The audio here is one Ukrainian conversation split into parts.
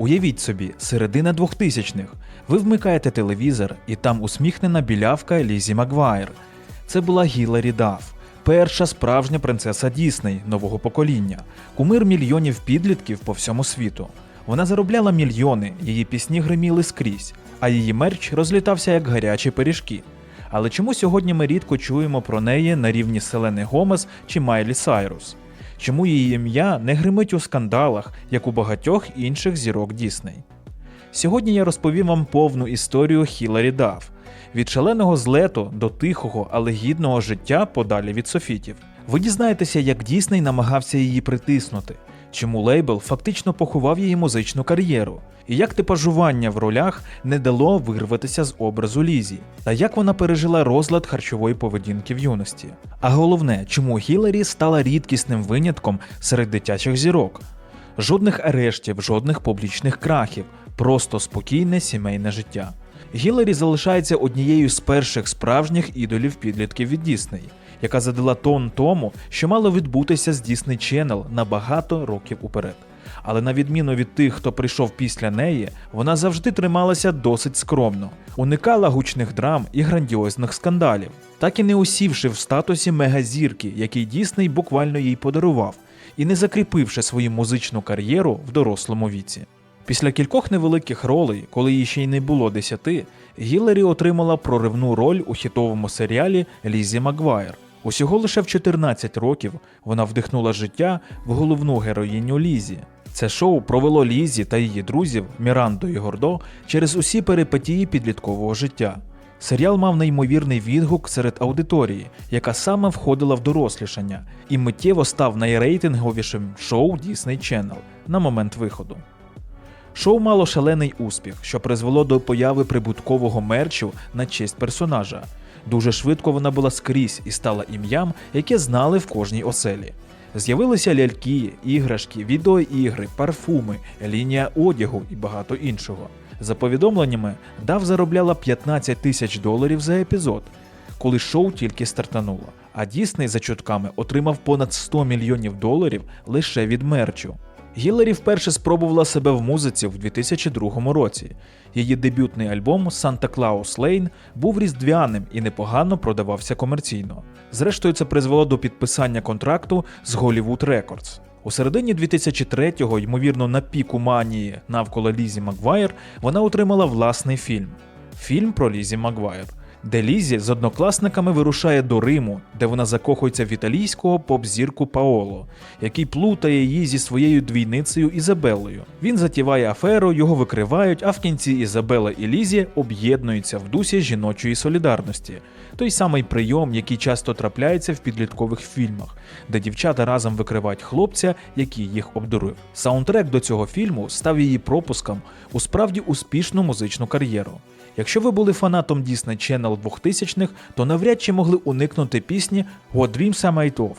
Уявіть собі, середина 2000-х. Ви вмикаєте телевізор, і там усміхнена білявка Лізі Макгвайр. Це була Гіларі Дафф, перша справжня принцеса Дісней нового покоління, кумир мільйонів підлітків по всьому світу. Вона заробляла мільйони, її пісні гриміли скрізь, а її мерч розлітався як гарячі пиріжки. Але чому сьогодні ми рідко чуємо про неї на рівні Селени Гомес чи Майлі Сайрус? Чому її ім'я не гримить у скандалах, як у багатьох інших зірок Дісней? Сьогодні я розповім вам повну історію Хіларі Дафф. від шаленого злету до тихого, але гідного життя подалі від софітів. Ви дізнаєтеся, як Дісней намагався її притиснути, чому лейбл фактично поховав її музичну кар'єру, і як типажування в ролях не дало вирватися з образу Лізі, та як вона пережила розлад харчової поведінки в юності. А головне, чому Гіларі стала рідкісним винятком серед дитячих зірок. Жодних арештів, жодних публічних крахів, просто спокійне сімейне життя. Гіларі залишається однією з перших справжніх ідолів підлітків від Дісней, яка задала тон тому, що мало відбутися з Disney Channel на багато років уперед. Але на відміну від тих, хто прийшов після неї, вона завжди трималася досить скромно, уникала гучних драм і грандіозних скандалів, так і не усівши в статусі мегазірки, який Дісней буквально їй подарував, і не закріпивши свою музичну кар'єру в дорослому віці. Після кількох невеликих ролей, коли їй ще й не було десяти, Гіларі отримала проривну роль у хітовому серіалі Лізі Макгвайр. Усього лише в 14 років вона вдихнула життя в головну героїню Лізі. Це шоу провело Лізі та її друзів Міранду і Гордо через усі перипетії підліткового життя. Серіал мав неймовірний відгук серед аудиторії, яка саме входила в дорослішання, і миттєво став найрейтинговішим шоу Disney Channel на момент виходу. Шоу мало шалений успіх, що призвело до появи прибуткового мерчу на честь персонажа. Дуже швидко вона була скрізь і стала ім'ям, яке знали в кожній оселі. З'явилися ляльки, іграшки, відеоігри, парфуми, лінія одягу і багато іншого. За повідомленнями, Дав заробляла 15 тисяч доларів за епізод, коли шоу тільки стартануло. А Дісней за чутками отримав понад 100 мільйонів доларів лише від мерчу. Гіларі вперше спробувала себе в музиці в 2002 році. Її дебютний альбом Santa Claus Lane був різдвяним і непогано продавався комерційно. Зрештою, це призвело до підписання контракту з Hollywood Records. У середині 2003-го, ймовірно, на піку манії навколо Лізі Макгвайр, вона отримала власний фільм фільм про Лізі Макгвайр, де Лізі з однокласниками вирушає до Риму, де вона закохується в італійського поп-зірку Паоло, який плутає її зі своєю двійницею Ізабеллою. Він затіває аферу, його викривають, а в кінці Ізабела і Лізі об'єднуються в дусі жіночої солідарності. Той самий прийом, який часто трапляється в підліткових фільмах, де дівчата разом викривають хлопця, який їх обдурив. Саундтрек до цього фільму став її пропуском у справді успішну музичну кар'єру. Якщо ви були фанатом Disney Channel 2000-х, то навряд чи могли уникнути пісні What Dreams Are Made Of.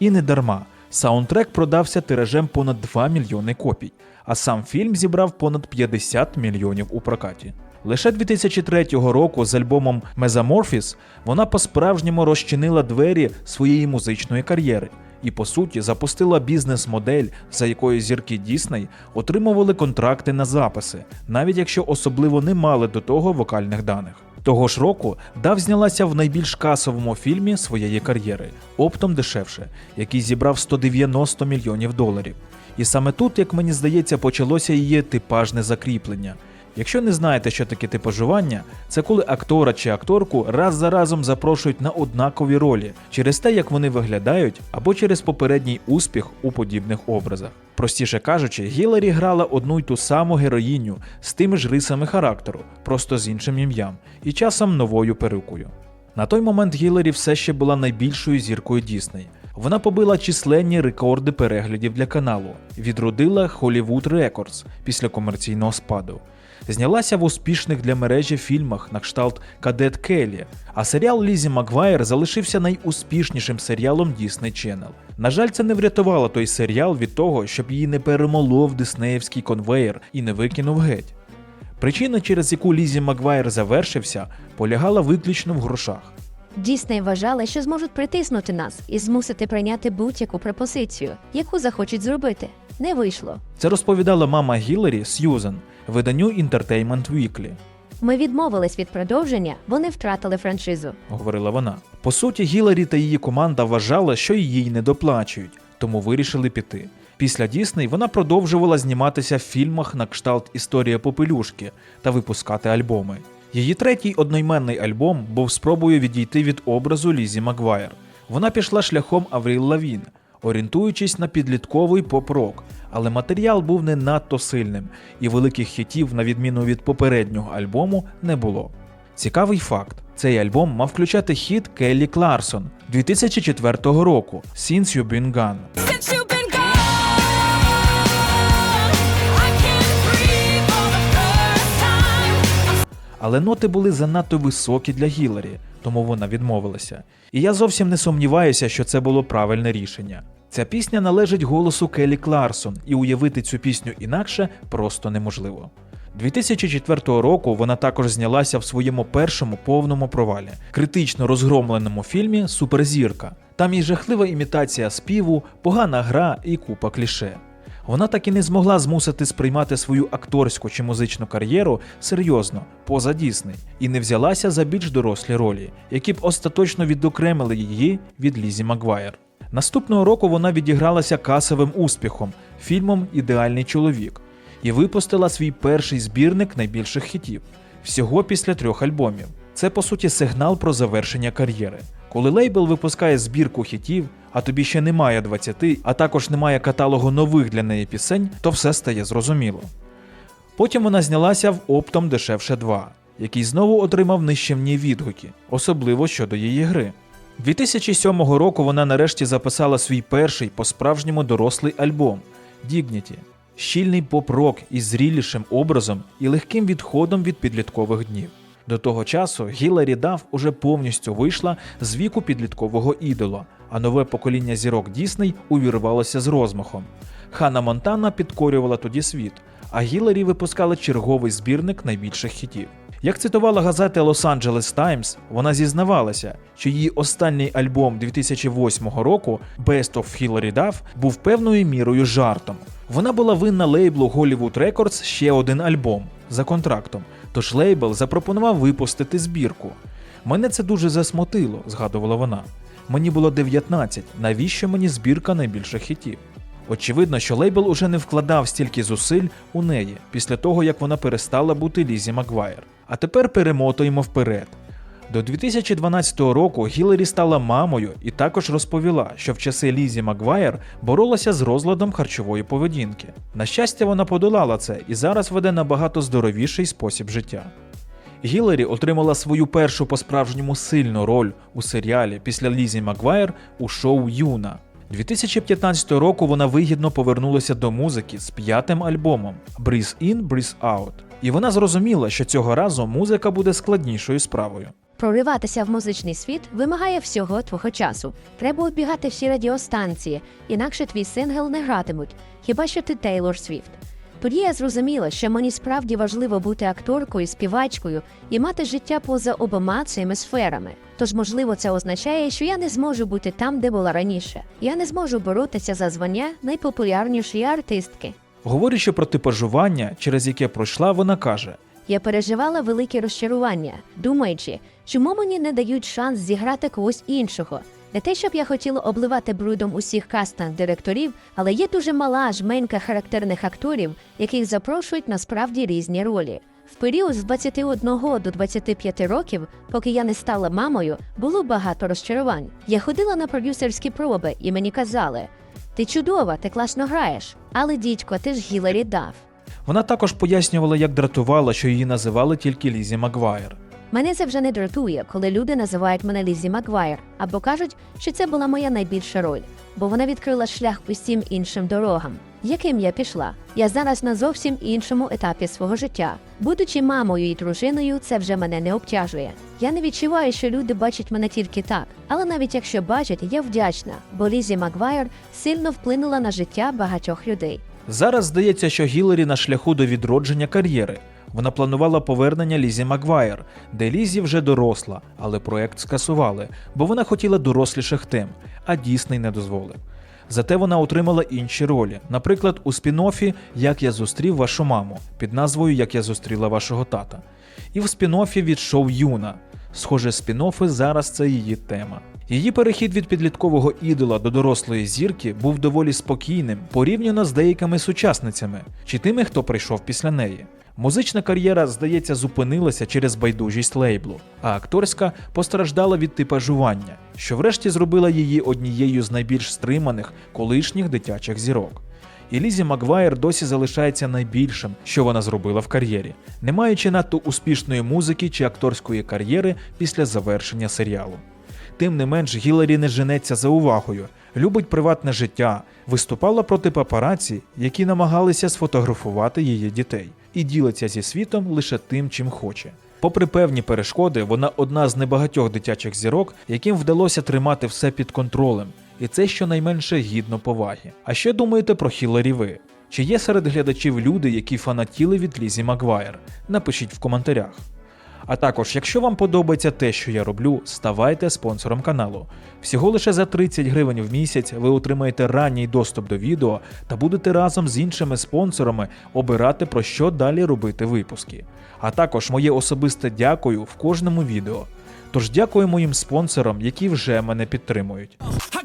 І не дарма. Саундтрек продався тиражем понад 2 мільйони копій, а сам фільм зібрав понад 50 мільйонів у прокаті. Лише 2003 року з альбомом Metamorphosis вона по-справжньому розчинила двері своєї музичної кар'єри і, по суті, запустила бізнес-модель, за якою зірки Дісней отримували контракти на записи, навіть якщо особливо не мали до того вокальних даних. Того ж року Дав знялася в найбільш касовому фільмі своєї кар'єри оптом дешевше, який зібрав 190 мільйонів доларів. І саме тут, як мені здається, почалося її типажне закріплення. Якщо не знаєте, що таке типажування, це коли актора чи акторку раз за разом запрошують на однакові ролі через те, як вони виглядають, або через попередній успіх у подібних образах. Простіше кажучи, Гіларі грала одну й ту саму героїню з тими ж рисами характеру, просто з іншим ім'ям, і часом новою перукою. На той момент Гіларі все ще була найбільшою зіркою Дісней. Вона побила численні рекорди переглядів для каналу, відродила Hollywood Records після комерційного спаду. Знялася в успішних для мережі фільмах на кшталт Кадет Келлі, а серіал Лізі Макгвайр залишився найуспішнішим серіалом Disney Channel. На жаль, це не врятувало той серіал від того, щоб її не перемолов диснеївський конвеєр і не викинув геть. Причина, через яку Лізі Макгвайр завершився, полягала виключно в грошах. Дісней вважали, що зможуть притиснути нас і змусити прийняти будь-яку пропозицію, яку захочуть зробити. Не вийшло. Це розповідала мама Гіларі Сьюзен виданню Entertainment Weekly. Ми відмовились від продовження, вони втратили франшизу. говорила вона. По суті, Гіларі та її команда вважали, що їй не доплачують, тому вирішили піти. Після Дісней вона продовжувала зніматися в фільмах на кшталт Історія попелюшки та випускати альбоми. Її третій одноіменний альбом був спробою відійти від образу Лізі Макгвайр. Вона пішла шляхом Авріл Лавін, орієнтуючись на підлітковий поп-рок, але матеріал був не надто сильним, і великих хітів, на відміну від попереднього альбому, не було. Цікавий факт: цей альбом мав включати хіт Келлі Кларсон 2004 року Since You've Been Gone. Але ноти були занадто високі для Гіларі, тому вона відмовилася. І я зовсім не сумніваюся, що це було правильне рішення. Ця пісня належить голосу Келлі Кларсон, і уявити цю пісню інакше просто неможливо. 2004 року вона також знялася в своєму першому повному провалі, критично розгромленому фільмі Суперзірка. Там і жахлива імітація співу, погана гра і купа кліше. Вона так і не змогла змусити сприймати свою акторську чи музичну кар'єру серйозно, поза Дісней, і не взялася за більш дорослі ролі, які б остаточно відокремили її від Лізі Макгвайр. Наступного року вона відігралася касовим успіхом фільмом Ідеальний чоловік і випустила свій перший збірник найбільших хітів всього після трьох альбомів. Це по суті сигнал про завершення кар'єри. Коли лейбл випускає збірку хітів, а тобі ще немає 20, а також немає каталогу нових для неї пісень, то все стає зрозуміло. Потім вона знялася в Оптом дешевше 2, який знову отримав нищівні відгуки, особливо щодо її гри. 2007 року вона нарешті записала свій перший по-справжньому дорослий альбом Dignity. Щільний поп-рок із зрілішим образом і легким відходом від підліткових днів. До того часу Гіларі Дав уже повністю вийшла з віку підліткового ідола, а нове покоління зірок Дісней увірвалося з розмахом. Хана Монтана підкорювала тоді світ, а Гіларі випускала черговий збірник найбільших хітів. Як цитувала газета Los Angeles Times, вона зізнавалася, що її останній альбом 2008 року Best of Hillary Duff був певною мірою жартом. Вона була винна лейблу Hollywood Records ще один альбом за контрактом, тож лейбл запропонував випустити збірку. Мене це дуже засмутило, згадувала вона. Мені було 19, навіщо мені збірка найбільших хітів? Очевидно, що лейбл уже не вкладав стільки зусиль у неї після того, як вона перестала бути Лізі Макгвайр. А тепер перемотуємо вперед. До 2012 року Гіларі стала мамою і також розповіла, що в часи Лізі Макгвайр боролася з розладом харчової поведінки. На щастя, вона подолала це і зараз веде набагато здоровіший спосіб життя. Гіларі отримала свою першу по-справжньому сильну роль у серіалі після Лізі Макгвайр у шоу Юна. 2015 року вона вигідно повернулася до музики з п'ятим альбомом Breathe In, Breathe Out. І вона зрозуміла, що цього разу музика буде складнішою справою. Прориватися в музичний світ вимагає всього твого часу. Треба оббігати всі радіостанції, інакше твій сингл не гратимуть, хіба що ти Тейлор Свіфт. Тоді я зрозуміла, що мені справді важливо бути акторкою, співачкою і мати життя поза обома цими сферами. Тож, можливо, це означає, що я не зможу бути там, де була раніше. Я не зможу боротися за звання найпопулярнішої артистки. Говорячи про типажування, через яке пройшла, вона каже: Я переживала велике розчарування, думаючи, чому мені не дають шанс зіграти когось іншого. Не те, щоб я хотіла обливати брудом усіх кастинг директорів, але є дуже мала жменька характерних акторів, яких запрошують на справді різні ролі. В період з 21 до 25 років, поки я не стала мамою, було багато розчарувань. Я ходила на продюсерські проби, і мені казали: ти чудова, ти класно граєш. Але дідько, ти ж Гіларі Даф. вона також пояснювала, як дратувала, що її називали тільки Лізі Макгвайр. Мене це вже не дратує, коли люди називають мене Лізі Макгвайр або кажуть, що це була моя найбільша роль, бо вона відкрила шлях усім іншим дорогам, яким я пішла. Я зараз на зовсім іншому етапі свого життя. Будучи мамою і дружиною, це вже мене не обтяжує. Я не відчуваю, що люди бачать мене тільки так, але навіть якщо бачать, я вдячна, бо Лізі Макгвайр сильно вплинула на життя багатьох людей. Зараз здається, що Гіларі на шляху до відродження кар'єри. Вона планувала повернення Лізі Маквайр, де Лізі вже доросла, але проект скасували, бо вона хотіла доросліших тем, а Дісней не дозволив. Зате вона отримала інші ролі, наприклад, у спін-оффі Як я зустрів вашу маму під назвою Як я зустріла вашого тата, і в спін-оффі від шоу Юна. Схоже, спін-оффи зараз це її тема. Її перехід від підліткового ідола до дорослої зірки був доволі спокійним порівняно з деякими сучасницями чи тими, хто прийшов після неї. Музична кар'єра, здається, зупинилася через байдужість лейблу, а акторська постраждала від типажування, що врешті зробила її однією з найбільш стриманих колишніх дитячих зірок. І Лізі Маквайр досі залишається найбільшим, що вона зробила в кар'єрі, не маючи надто успішної музики чи акторської кар'єри після завершення серіалу. Тим не менш, Гіларі не женеться за увагою, любить приватне життя, виступала проти папараці, які намагалися сфотографувати її дітей, і ділиться зі світом лише тим, чим хоче. Попри певні перешкоди, вона одна з небагатьох дитячих зірок, яким вдалося тримати все під контролем, і це щонайменше гідно поваги. А що думаєте про Хіларі ви? Чи є серед глядачів люди, які фанатіли від Лізі Маквайр? Напишіть в коментарях. А також, якщо вам подобається те, що я роблю, ставайте спонсором каналу. Всього лише за 30 гривень в місяць ви отримаєте ранній доступ до відео та будете разом з іншими спонсорами обирати про що далі робити випуски. А також моє особисте дякую в кожному відео. Тож дякую моїм спонсорам, які вже мене підтримують.